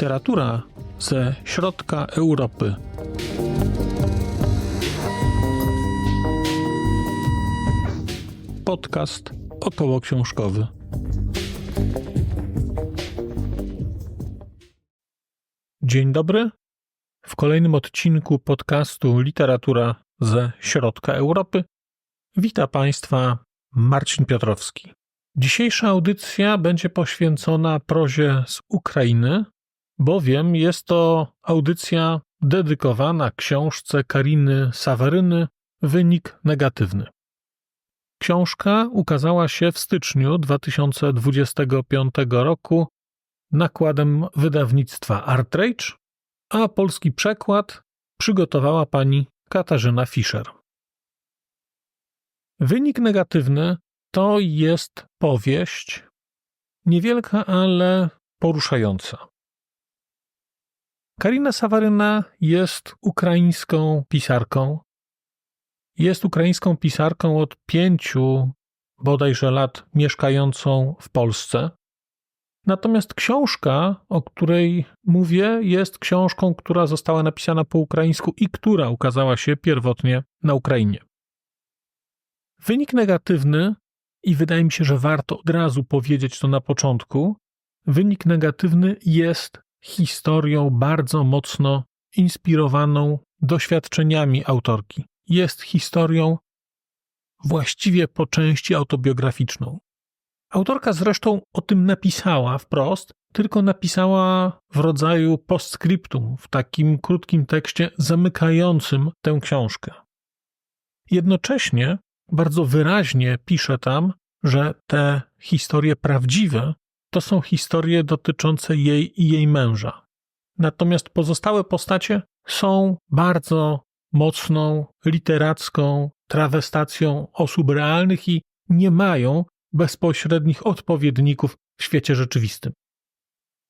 Literatura ze środka Europy. Podcast około książkowy. Dzień dobry. W kolejnym odcinku podcastu Literatura ze środka Europy wita Państwa Marcin Piotrowski. Dzisiejsza audycja będzie poświęcona prozie z Ukrainy, bowiem jest to audycja dedykowana książce Kariny Saweryny Wynik negatywny. Książka ukazała się w styczniu 2025 roku nakładem wydawnictwa Artrage, a polski przekład przygotowała pani Katarzyna Fischer. Wynik negatywny to jest powieść niewielka, ale poruszająca. Karina Sawaryna jest ukraińską pisarką. Jest ukraińską pisarką od pięciu bodajże lat mieszkającą w Polsce. Natomiast książka, o której mówię, jest książką, która została napisana po ukraińsku i która ukazała się pierwotnie na Ukrainie. Wynik negatywny, i wydaje mi się, że warto od razu powiedzieć to na początku, wynik negatywny jest historią bardzo mocno inspirowaną doświadczeniami autorki. Jest historią właściwie po części autobiograficzną. Autorka zresztą o tym napisała wprost, tylko napisała w rodzaju postscriptum, w takim krótkim tekście zamykającym tę książkę. Jednocześnie bardzo wyraźnie pisze tam, że te historie prawdziwe to są historie dotyczące jej i jej męża. Natomiast pozostałe postacie są bardzo mocną literacką trawestacją osób realnych i nie mają bezpośrednich odpowiedników w świecie rzeczywistym.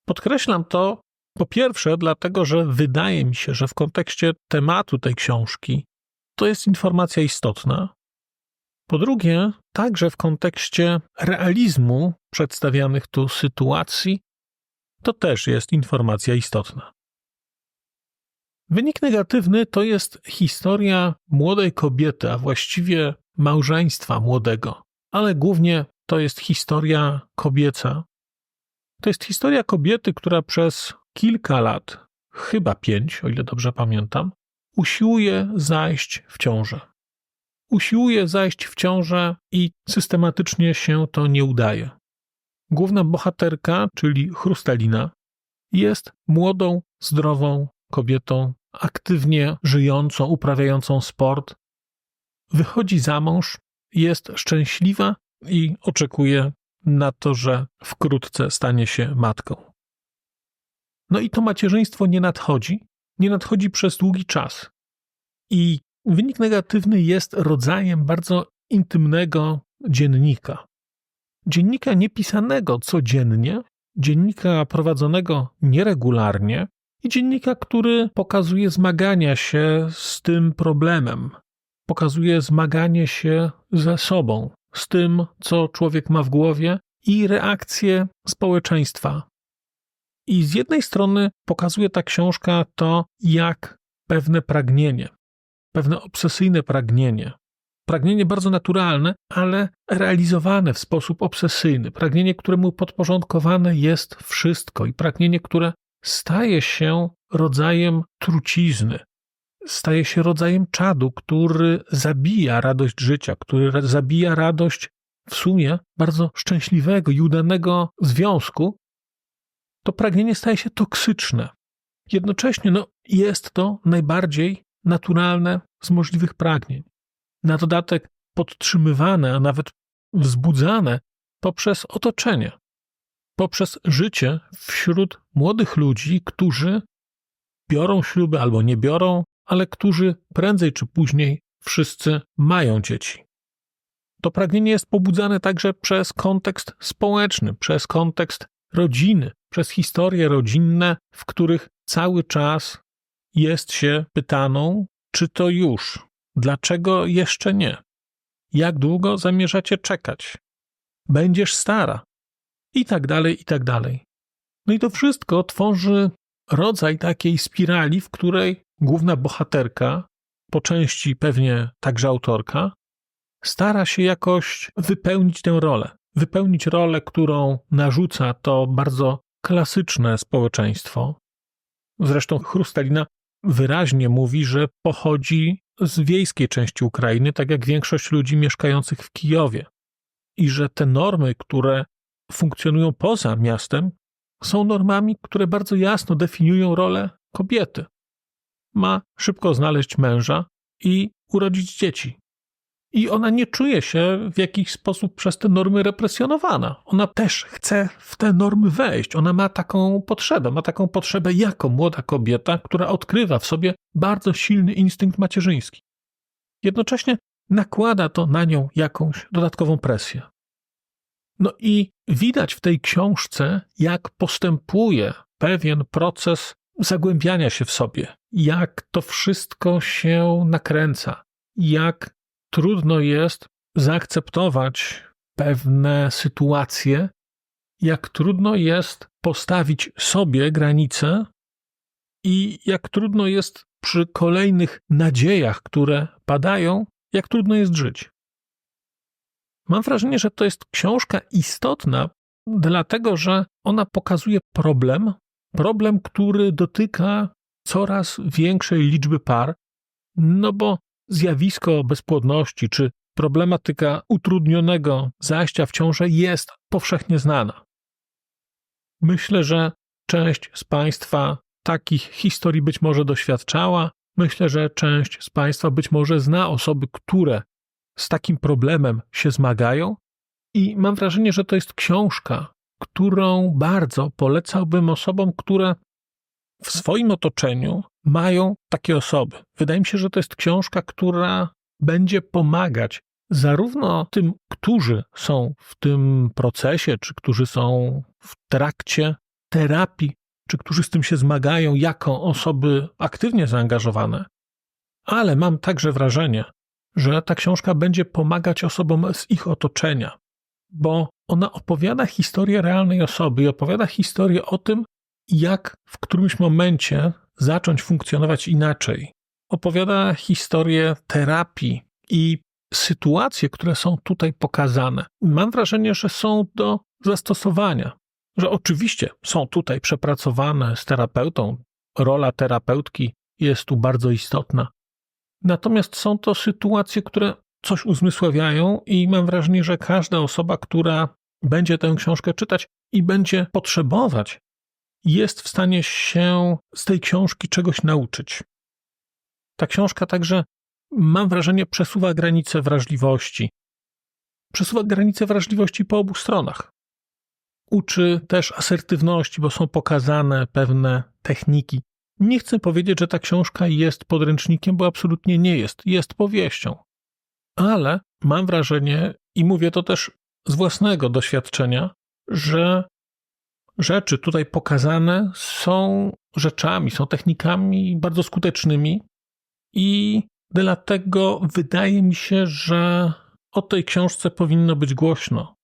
Podkreślam to po pierwsze, dlatego że wydaje mi się, że w kontekście tematu tej książki to jest informacja istotna, po drugie, także w kontekście realizmu przedstawianych tu sytuacji, to też jest informacja istotna. Wynik negatywny to jest historia młodej kobiety, a właściwie małżeństwa młodego, ale głównie to jest historia kobieca. To jest historia kobiety, która przez kilka lat, chyba pięć, o ile dobrze pamiętam, usiłuje zajść w ciążę usiłuje zajść w ciążę i systematycznie się to nie udaje. Główna bohaterka, czyli Chrustalina, jest młodą, zdrową kobietą, aktywnie żyjącą, uprawiającą sport. Wychodzi za mąż, jest szczęśliwa i oczekuje na to, że wkrótce stanie się matką. No i to macierzyństwo nie nadchodzi, nie nadchodzi przez długi czas. I Wynik negatywny jest rodzajem bardzo intymnego dziennika. Dziennika niepisanego codziennie, dziennika prowadzonego nieregularnie i dziennika, który pokazuje zmagania się z tym problemem, pokazuje zmaganie się ze sobą, z tym, co człowiek ma w głowie i reakcje społeczeństwa. I z jednej strony pokazuje ta książka to, jak pewne pragnienie, pewne obsesyjne pragnienie. Pragnienie bardzo naturalne, ale realizowane w sposób obsesyjny. Pragnienie, któremu podporządkowane jest wszystko i pragnienie, które staje się rodzajem trucizny, staje się rodzajem czadu, który zabija radość życia, który zabija radość w sumie bardzo szczęśliwego i udanego związku, to pragnienie staje się toksyczne. Jednocześnie no, jest to najbardziej naturalne z możliwych pragnień. Na dodatek podtrzymywane, a nawet wzbudzane poprzez otoczenie, poprzez życie wśród młodych ludzi, którzy biorą śluby albo nie biorą, ale którzy prędzej czy później wszyscy mają dzieci. To pragnienie jest pobudzane także przez kontekst społeczny, przez kontekst rodziny, przez historie rodzinne, w których cały czas jest się pytaną, czy to już, dlaczego jeszcze nie, jak długo zamierzacie czekać, będziesz stara, i tak dalej, i tak dalej. No i to wszystko tworzy rodzaj takiej spirali, w której główna bohaterka, po części pewnie także autorka, stara się jakoś wypełnić tę rolę. Wypełnić rolę, którą narzuca to bardzo klasyczne społeczeństwo. Zresztą Chrustalina wyraźnie mówi, że pochodzi z wiejskiej części Ukrainy, tak jak większość ludzi mieszkających w Kijowie. I że te normy, które funkcjonują poza miastem, są normami, które bardzo jasno definiują rolę kobiety. Ma szybko znaleźć męża i urodzić dzieci. I ona nie czuje się w jakiś sposób przez te normy represjonowana. Ona też chce w te normy wejść. Ona ma taką potrzebę, ma taką potrzebę jako młoda kobieta, która odkrywa w sobie bardzo silny instynkt macierzyński. Jednocześnie nakłada to na nią jakąś dodatkową presję. No i widać w tej książce, jak postępuje pewien proces zagłębiania się w sobie, jak to wszystko się nakręca, jak trudno jest zaakceptować pewne sytuacje, jak trudno jest postawić sobie granice i jak trudno jest przy kolejnych nadziejach, które padają, jak trudno jest żyć. Mam wrażenie, że to jest książka istotna, dlatego że ona pokazuje problem, problem, który dotyka coraz większej liczby par, no bo zjawisko bezpłodności czy problematyka utrudnionego zajścia w ciążę jest powszechnie znana. Myślę, że część z Państwa takich historii być może doświadczała. Myślę, że część z Państwa być może zna osoby, które z takim problemem się zmagają. I mam wrażenie, że to jest książka, którą bardzo polecałbym osobom, które w swoim otoczeniu mają takie osoby. Wydaje mi się, że to jest książka, która będzie pomagać zarówno tym, którzy są w tym procesie, czy którzy są w trakcie terapii, czy którzy z tym się zmagają jako osoby aktywnie zaangażowane, ale mam także wrażenie, że ta książka będzie pomagać osobom z ich otoczenia, bo ona opowiada historię realnej osoby i opowiada historię o tym, jak w którymś momencie zacząć funkcjonować inaczej. Opowiada historię terapii i sytuacje, które są tutaj pokazane. Mam wrażenie, że są do zastosowania, że oczywiście są tutaj przepracowane z terapeutą. Rola terapeutki jest tu bardzo istotna. Natomiast są to sytuacje, które coś uzmysławiają, i mam wrażenie, że każda osoba, która będzie tę książkę czytać i będzie potrzebować jest w stanie się z tej książki czegoś nauczyć. Ta książka także, mam wrażenie, przesuwa granice wrażliwości. Przesuwa granice wrażliwości po obu stronach. Uczy też asertywności, bo są pokazane pewne techniki. Nie chcę powiedzieć, że ta książka jest podręcznikiem, bo absolutnie nie jest. Jest powieścią. Ale mam wrażenie, i mówię to też z własnego doświadczenia, że rzeczy tutaj pokazane są rzeczami, są technikami bardzo skutecznymi i dlatego wydaje mi się, że o tej książce powinno być głośno.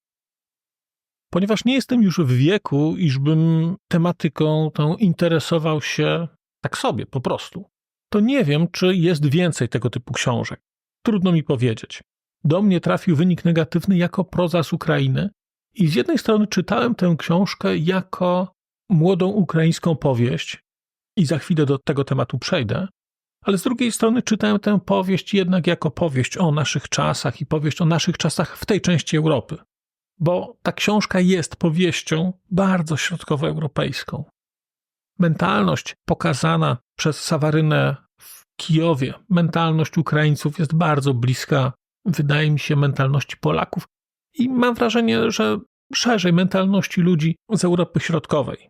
Ponieważ nie jestem już w wieku, iżbym tematyką tą interesował się tak sobie po prostu, to nie wiem, czy jest więcej tego typu książek. Trudno mi powiedzieć. Do mnie trafił wynik negatywny jako proza z Ukrainy, i z jednej strony czytałem tę książkę jako młodą ukraińską powieść, i za chwilę do tego tematu przejdę, ale z drugiej strony czytałem tę powieść jednak jako powieść o naszych czasach i powieść o naszych czasach w tej części Europy, bo ta książka jest powieścią bardzo środkowoeuropejską. Mentalność pokazana przez Sawarynę w Kijowie, mentalność Ukraińców jest bardzo bliska, wydaje mi się, mentalności Polaków, i mam wrażenie, że szerzej mentalności ludzi z Europy Środkowej.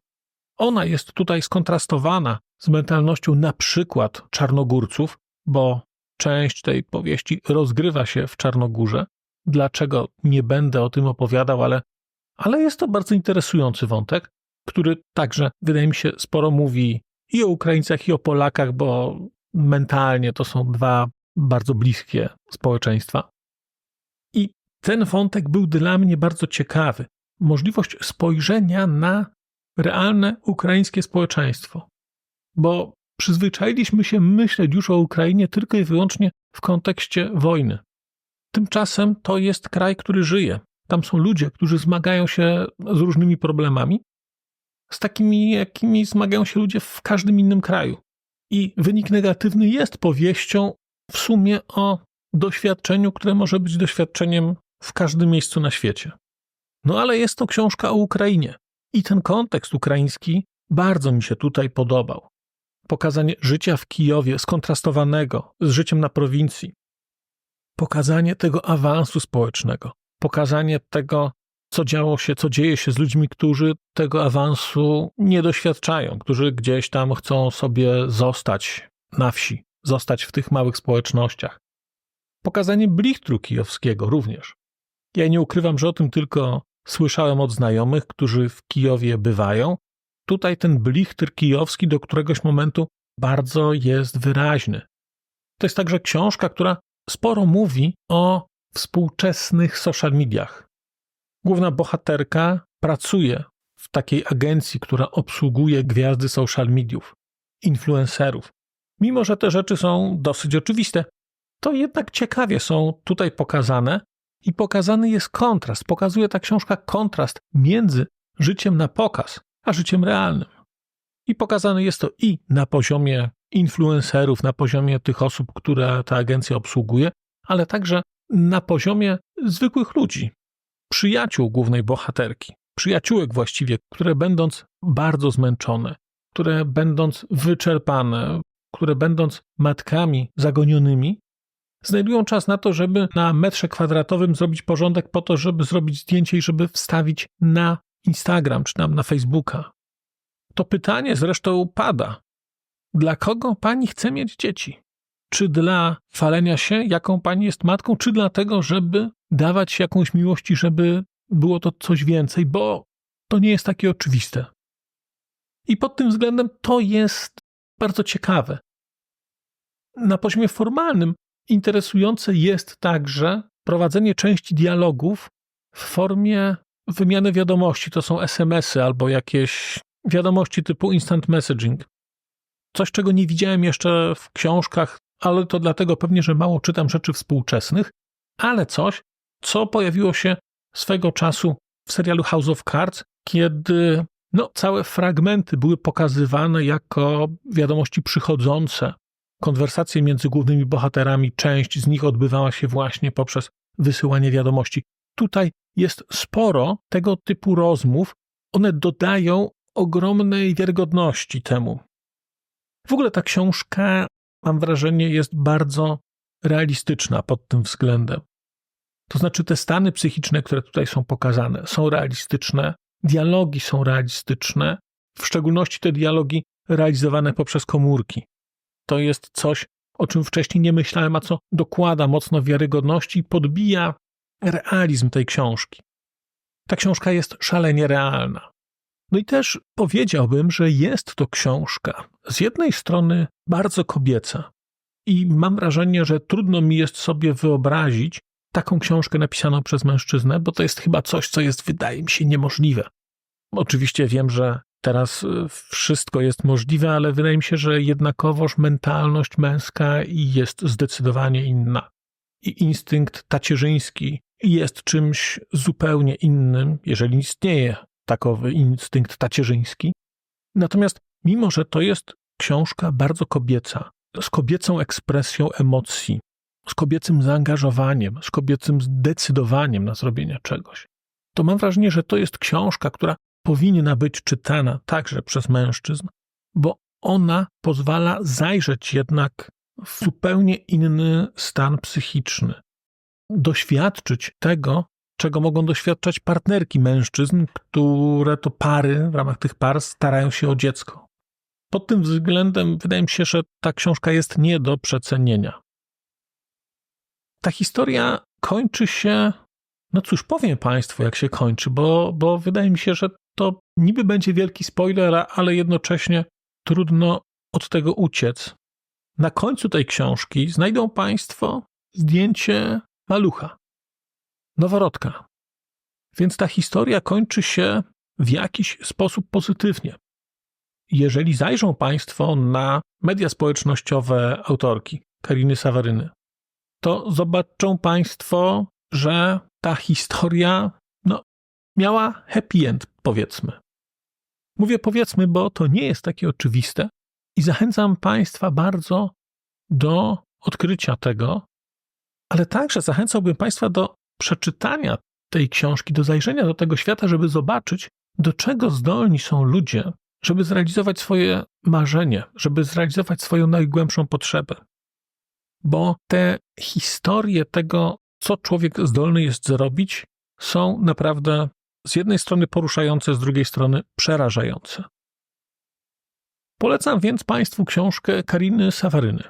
Ona jest tutaj skontrastowana z mentalnością na przykład Czarnogórców, bo część tej powieści rozgrywa się w Czarnogórze. Dlaczego nie będę o tym opowiadał, ale, ale jest to bardzo interesujący wątek, który także, wydaje mi się, sporo mówi i o Ukraińcach, i o Polakach, bo mentalnie to są dwa bardzo bliskie społeczeństwa. Ten wątek był dla mnie bardzo ciekawy. Możliwość spojrzenia na realne ukraińskie społeczeństwo. bo przyzwyczailiśmy się myśleć już o Ukrainie tylko i wyłącznie w kontekście wojny. Tymczasem to jest kraj, który żyje. Tam są ludzie, którzy zmagają się z różnymi problemami, z takimi, jakimi zmagają się ludzie w każdym innym kraju. I wynik negatywny jest powieścią w sumie o doświadczeniu, które może być doświadczeniem w każdym miejscu na świecie. No ale jest to książka o Ukrainie. I ten kontekst ukraiński bardzo mi się tutaj podobał. Pokazanie życia w Kijowie skontrastowanego z życiem na prowincji. Pokazanie tego awansu społecznego. Pokazanie tego, co działo się, co dzieje się z ludźmi, którzy tego awansu nie doświadczają, którzy gdzieś tam chcą sobie zostać na wsi, zostać w tych małych społecznościach. Pokazanie blichtru kijowskiego również. Ja nie ukrywam, że o tym tylko słyszałem od znajomych, którzy w Kijowie bywają. Tutaj ten blichtr kijowski do któregoś momentu bardzo jest wyraźny. To jest także książka, która sporo mówi o współczesnych social mediach. Główna bohaterka pracuje w takiej agencji, która obsługuje gwiazdy social mediów, influencerów. Mimo, że te rzeczy są dosyć oczywiste, to jednak ciekawie są tutaj pokazane i pokazany jest kontrast. Pokazuje ta książka kontrast między życiem na pokaz, a życiem realnym. I pokazane jest to i na poziomie influencerów, na poziomie tych osób, które ta agencja obsługuje, ale także na poziomie zwykłych ludzi, przyjaciół głównej bohaterki, przyjaciółek właściwie, które będąc bardzo zmęczone, które będąc wyczerpane, które będąc matkami zagonionymi, znajdują czas na to, żeby na metrze kwadratowym zrobić porządek po to, żeby zrobić zdjęcie i żeby wstawić na Instagram czy na Facebooka. To pytanie zresztą pada. Dla kogo pani chce mieć dzieci? Czy dla falenia się, jaką pani jest matką, czy dlatego, żeby dawać jakąś miłość i żeby było to coś więcej, bo to nie jest takie oczywiste. I pod tym względem to jest bardzo ciekawe. Na poziomie formalnym interesujące jest także prowadzenie części dialogów w formie wymiany wiadomości. To są SMS-y albo jakieś wiadomości typu instant messaging. Coś, czego nie widziałem jeszcze w książkach, ale to dlatego pewnie, że mało czytam rzeczy współczesnych, ale coś, co pojawiło się swego czasu w serialu House of Cards, kiedy no, całe fragmenty były pokazywane jako wiadomości przychodzące. Konwersacje między głównymi bohaterami, część z nich odbywała się właśnie poprzez wysyłanie wiadomości. Tutaj jest sporo tego typu rozmów. One dodają ogromnej wiarygodności temu. W ogóle ta książka, mam wrażenie, jest bardzo realistyczna pod tym względem. To znaczy, te stany psychiczne, które tutaj są pokazane, są realistyczne, dialogi są realistyczne, w szczególności te dialogi realizowane poprzez komórki. To jest coś, o czym wcześniej nie myślałem, a co dokłada mocno wiarygodności i podbija realizm tej książki. Ta książka jest szalenie realna. No i też powiedziałbym, że jest to książka z jednej strony bardzo kobieca, i mam wrażenie, że trudno mi jest sobie wyobrazić taką książkę napisaną przez mężczyznę, bo to jest chyba coś, co jest, wydaje mi się, niemożliwe. Oczywiście wiem, że teraz y, wszystko jest możliwe, ale wydaje mi się, że jednakowoż mentalność męska jest zdecydowanie inna. I instynkt tacierzyński jest czymś zupełnie innym, jeżeli istnieje takowy instynkt tacierzyński. Natomiast mimo, że to jest książka bardzo kobieca, z kobiecą ekspresją emocji, z kobiecym zaangażowaniem, z kobiecym zdecydowaniem na zrobienie czegoś, to mam wrażenie, że to jest książka, która powinna być czytana także przez mężczyzn, bo ona pozwala zajrzeć jednak w zupełnie inny stan psychiczny, doświadczyć tego, czego mogą doświadczać partnerki mężczyzn, które to pary w ramach tych par starają się o dziecko. Pod tym względem wydaje mi się, że ta książka jest nie do przecenienia. Ta historia kończy się, no cóż, powiem Państwu, jak się kończy, bo, bo wydaje mi się, że to niby będzie wielki spoiler, ale jednocześnie trudno od tego uciec. Na końcu tej książki znajdą Państwo zdjęcie malucha, noworodka. Więc ta historia kończy się w jakiś sposób pozytywnie. jeżeli zajrzą Państwo na media społecznościowe autorki Kariny Sawaryny, to zobaczą Państwo, że ta historia no, miała happy end, powiedzmy. Mówię powiedzmy, bo to nie jest takie oczywiste i zachęcam Państwa bardzo do odkrycia tego, ale także zachęcałbym Państwa do przeczytania tej książki, do zajrzenia do tego świata, żeby zobaczyć, do czego zdolni są ludzie, żeby zrealizować swoje marzenie, żeby zrealizować swoją najgłębszą potrzebę. Bo te historie tego, co człowiek zdolny jest zrobić, są naprawdę z jednej strony poruszające, z drugiej strony przerażające. Polecam więc Państwu książkę Kariny Sawaryny.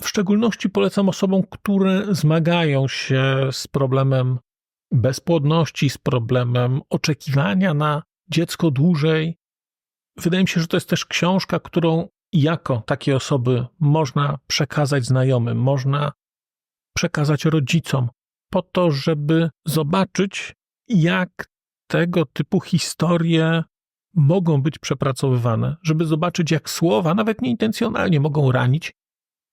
W szczególności polecam osobom, które zmagają się z problemem bezpłodności, z problemem oczekiwania na dziecko dłużej. Wydaje mi się, że to jest też książka, którą jako takie osoby można przekazać znajomym, można przekazać rodzicom, po to, żeby zobaczyć, jak tego typu historie mogą być przepracowywane, żeby zobaczyć, jak słowa, nawet nieintencjonalnie, mogą ranić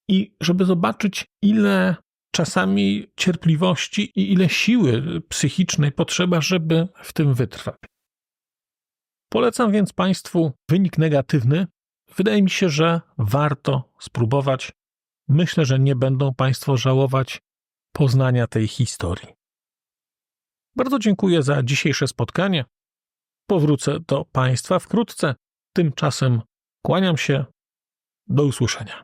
i żeby zobaczyć, ile czasami cierpliwości i ile siły psychicznej potrzeba, żeby w tym wytrwać. Polecam więc Państwu wynik negatywny. Wydaje mi się, że warto spróbować. Myślę, że nie będą Państwo żałować poznania tej historii. Bardzo dziękuję za dzisiejsze spotkanie. Powrócę do Państwa wkrótce. Tymczasem kłaniam się. Do usłyszenia.